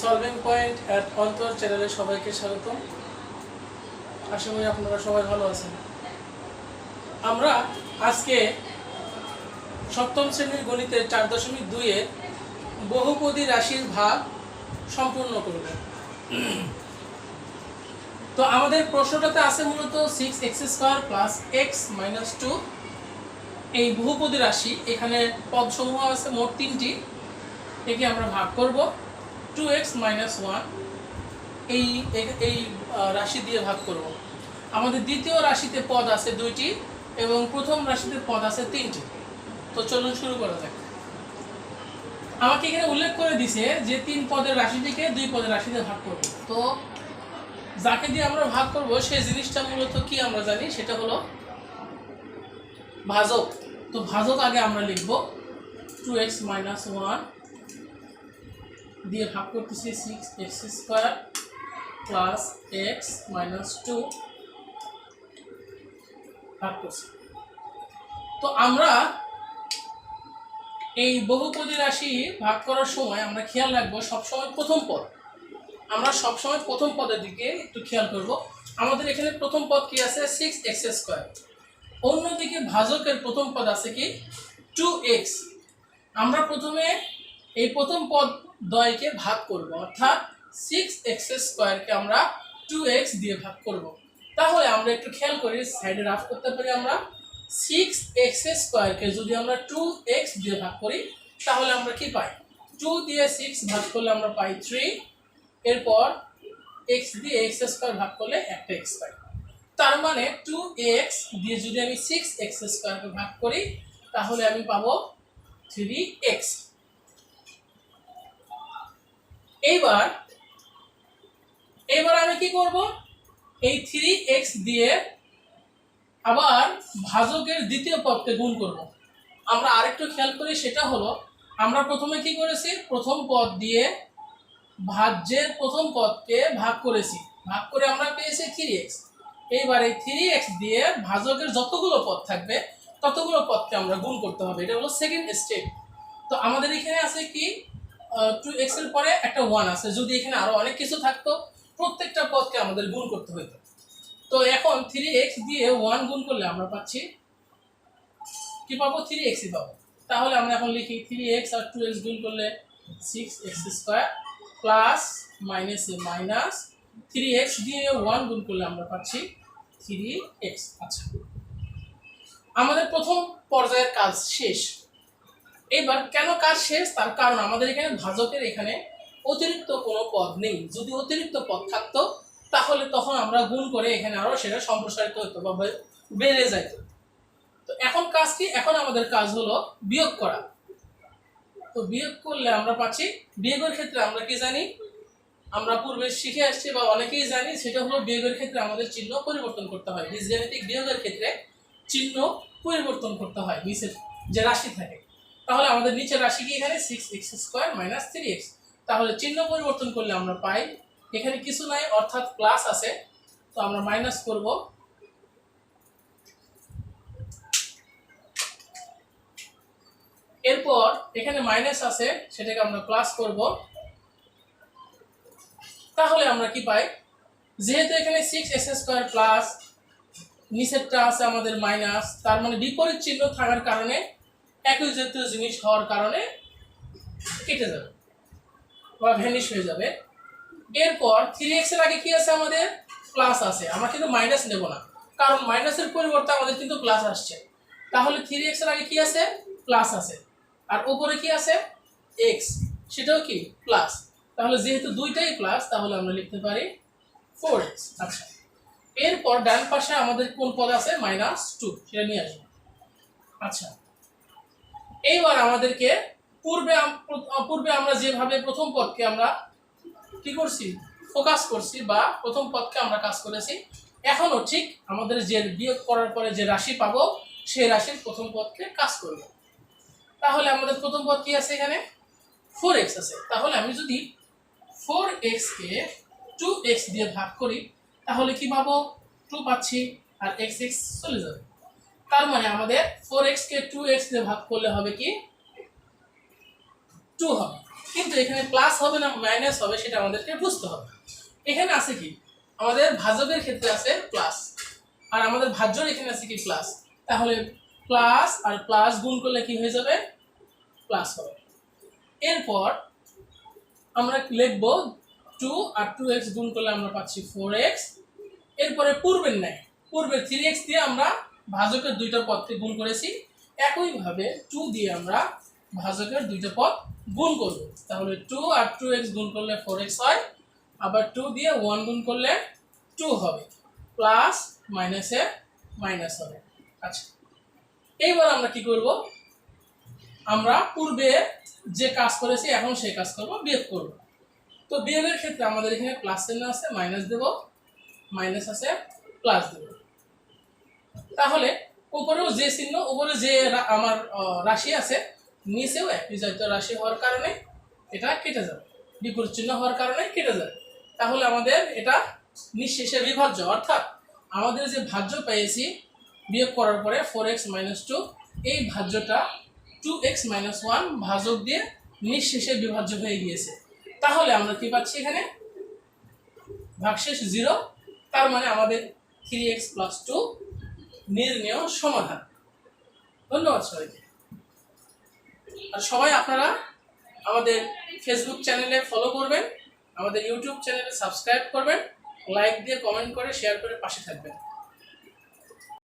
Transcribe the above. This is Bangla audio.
সলভিং পয়েন্ট অ্যাট অন্তর চ্যানেলে সবাইকে স্বাগতম। আশা করি আপনারা সবাই ভালো আছেন। আমরা আজকে সপ্তম শ্রেণির গণিতের চার দশমিক দুইয়ে বহুপদী রাশির ভাগ সম্পূর্ণ করব। তো আমাদের প্রশ্নটাতে আছে মূলত six x square plus x minus two এই বহুপদী রাশি, এখানে পদসমূহ আছে মোট তিনটি। একে আমরা ভাগ করব। টু এক্স মাইনাস ওয়ান এই এই রাশি দিয়ে ভাগ করব। আমাদের দ্বিতীয় রাশিতে পদ আছে দুইটি এবং প্রথম রাশিতে পদ আছে তিনটি। তো চলুন শুরু করা যাক। আমাকে এখানে উল্লেখ করে দিছে যে তিন পদের রাশিটিকে দুই পদের রাশিতে ভাগ করব। তো যাকে দিয়ে আমরা ভাগ করব সেই জিনিসটা মূলত কি আমরা জানি? সেটা হলো ভাজক। তো ভাজক আগে আমরা লিখব। টু এক্স মাইনাস ওয়ান দিয়ে ভাগ করতেছি six x square plus x minus two ভাগ করছি। তো আমরা এই বহুপদী রাশি ভাগ করার সময় আমরা খেয়াল রাখব সবসময় প্রথম পদ। আমরা সবসময় প্রথম পদের দিকে একটু খেয়াল করব। আমাদের এখানে প্রথম পদ কি আছে? সিক্স এক্স স্কোয়ার অন্যদিকে ভাজকের প্রথম পদ আছে কি? টু এক্স আমরা প্রথমে এই প্রথম পদ দয়কে ভাগ করব, অর্থাৎ সিক্স এক্স স্কোয়ারকে আমরা টু এক্স দিয়ে ভাগ করব। তাহলে আমরা একটু খেয়াল করি সাইডে রাফ করতে পারি আমরা। সিক্স এক্স স্কোয়ারকে যদি আমরা টু এক্স দিয়ে ভাগ করি, তাহলে আমরা কি পাই? টু দিয়ে সিক্স ভাগ করলে আমরা পাই থ্রি এরপর এক্স দিয়ে এক্স স্কোয়ার ভাগ করলে একটা এক্স পাই। তার মানে টু এক্স দিয়ে যদি আমি সিক্স এক্স স্কোয়ারকে ভাগ করি, তাহলে আমি পাবো থ্রি এক্স এইবার এইবার আমি কি করব? এই থ্রি এক্স দিয়ে আবার ভাজকের দ্বিতীয় পদকে গুণ করব। আমরা আরেকটু খেয়াল করি, সেটা হলো আমরা প্রথমে কি করেছি? প্রথম পদ দিয়ে ভাজ্যের প্রথম পদকে ভাগ করেছি। ভাগ করে আমরা পেয়েছি থ্রি এক্স এইবার এই থ্রি এক্স দিয়ে ভাজকের যতগুলো পদ থাকবে, ততগুলো পদকে আমরা গুণ করতে হবে। এটা হলো সেকেন্ড স্টেপ তো আমাদের এখানে আছে কি? টু এক্সের পরে একটা ওয়ান আছে। যদি এখানে আরও অনেক কিছু থাকতো, প্রত্যেকটা পদকে আমাদের গুণ করতে হতো তো এখন থ্রি এক্স দিয়ে ওয়ান গুণ করলে আমরা পাচ্ছি, কি পাবো? থ্রি এক্সই পাবো। তাহলে আমরা এখন লিখি থ্রি এক্স আর টু এক্স গুণ করলে six x square plus minus এ মাইনাস থ্রি এক্স দিয়ে ওয়ান গুণ করলে আমরা পাচ্ছি থ্রি এক্স আচ্ছা। আমাদের প্রথম পর্যায়ের কাজ শেষ। এবার কেন কাজ শেষ? তার কারণ আমাদের এখানে ভাজকের এখানে অতিরিক্ত কোনো পদ নেই। যদি অতিরিক্ত পদ থাকতো, তাহলে তখন আমরা গুণ করে এখানে আরও সেটা সম্প্রসারিত হতো বা বেড়ে যেত তো এখন কাজ কি? এখন আমাদের কাজ হলো বিয়োগ করা। তো বিয়োগ করলে আমরা পাচ্ছি, বিয়োগের ক্ষেত্রে আমরা কি জানি? আমরা পূর্বে শিখে আসছি বা অনেকেই জানি, সেটা হলো বিয়োগের ক্ষেত্রে আমাদের চিহ্ন পরিবর্তন করতে হয়। বীজগাণিতিক বিয়োগের ক্ষেত্রে চিহ্ন পরিবর্তন করতে হয়, নিচের যে রাশি থাকে। তাহলে আমাদের নিচের রাশি কি এখানে? Six x square minus three x তাহলে চিহ্ন পরিবর্তন করলে আমরা পাই, এখানে কিছু নাই, অর্থাৎ প্লাস আছে। তো আমরা মাইনাস করব। এরপর এখানে মাইনাস আছে, সেটাকে আমরা প্লাস করব। তাহলে আমরা কি পাই? যেহেতু এখানে সিক্স এক্স স্কোয়ার প্লাস নিচেরটা আছে আমাদের মাইনাস তার মানে বিপরীত চিহ্ন থাকার কারণে একই জাতীয় জিনিস হওয়ার কারণে কেটে যাবে বা ভ্যানিশ হয়ে যাবে। এরপর থ্রি এক্সের আগে কি আছে আমাদের? প্লাস আছে। আমরা কিন্তু মাইনাস নেব না। কারণ মাইনাসের পরিবর্তে আমাদের কিন্তু প্লাস আসছে। তাহলে থ্রি এক্সের আগে কি আছে? প্লাস আছে। আর উপরে কি আছে? এক্স সেটাও কি? প্লাস তাহলে যেহেতু দুইটাই প্লাস তাহলে আমরা লিখতে পারি ফোর এক্স আচ্ছা। এরপর ডান পাশে আমাদের কোন পদ আছে? মাইনাস টু সেটা নিয়ে আসব। আচ্ছা। এইবার আমাদেরকে পূর্বে পূর্বে আমরা যেভাবে প্রথম পদকে আমরা কি করছি? ফোকাস করছি বা প্রথম পদকে আমরা কাজ করেছি, এখনও ঠিক আমাদের যে বিয়োগ করার পরে যে রাশি পাবো, সেই রাশির প্রথম পদকে কাজ করব। তাহলে আমাদের প্রথম পদ কি আছে এখানে? ফোর এক্স আছে। তাহলে আমি যদি ফোর এক্সকে টু এক্স দিয়ে ভাগ করি, তাহলে কি পাবো? টু পাচ্ছি, আর এক্স এক্স চলে যাবে। তার মানে আমাদের ফোর এক্স কে টু এক্স দিয়ে ভাগ করলে হবে কি? টু হবে। কিন্তু এখানে প্লাস হবে না মাইনাস হবে, সেটা আমাদেরকে বুঝতে হবে। এখানে আছে কি? আমাদের ভাজকের ক্ষেত্রে আছে প্লাস আর আমাদের ভাজ্যর এখানে আছে কি প্লাস তাহলে প্লাস আর প্লাস গুণ করলে কি হয়ে যাবে? প্লাস হবে। এরপর আমরা লিখব টু আর টু এক্স গুণ করলে আমরা পাচ্ছি ফোর এক্স এরপরে পূর্বের নেয় পূর্বের থ্রি এক্স দিয়ে আমরা ভাজকের দুইটা পদকে গুণ করেছি। একইভাবে টু দিয়ে আমরা ভাজকের দুইটা পদ গুণ করব। তাহলে টু আর টু এক্স গুণ করলে ফোর এক্স হয়, আবার টু দিয়ে ওয়ান গুণ করলে টু হবে প্লাস মাইনাসে মাইনাস হবে। আচ্ছা এইবার আমরা কি করব? আমরা পূর্বে যে কাজ করেছি, এখন সেই কাজ করব, বিয়োগ করব। তো বিয়োগের ক্ষেত্রে আমাদের এখানে প্লাস চিহ্ন আছে মাইনাস দেব মাইনাস আছে প্লাস দেব। তাহলে উপরেও যে চিহ্ন, উপরে যে আমার রাশি আছে, নিচেও একই জাতীয় রাশি হওয়ার কারণে এটা কেটে যাবে। বিপরীত চিহ্ন হওয়ার কারণে কেটে যাবে। তাহলে আমাদের এটা নিঃশেষে বিভাজ্য। অর্থাৎ আমাদের যে ভাজ্য পেয়েছি বিয়োগ করার পরে ফোর এক্স মাইনাস টু এই ভাজ্যটা টু এক্স মাইনাস ওয়ান ভাজক দিয়ে নিঃশেষে বিভাজ্য হয়ে গিয়েছে। তাহলে আমরা কি পাচ্ছি এখানে? ভাগশেষ জিরো তার মানে আমাদের থ্রি এক্স প্লাস টু নির্ণয় সমাধান। ধন্যবাদ সবাইকে। আর সবাই আপনারা আমাদের ফেসবুক চ্যানেলে ফলো করবেন, আমাদের ইউটিউব চ্যানেলে সাবস্ক্রাইব করবেন লাইক দিয়ে কমেন্ট করে শেয়ার করে পাশে থাকবেন।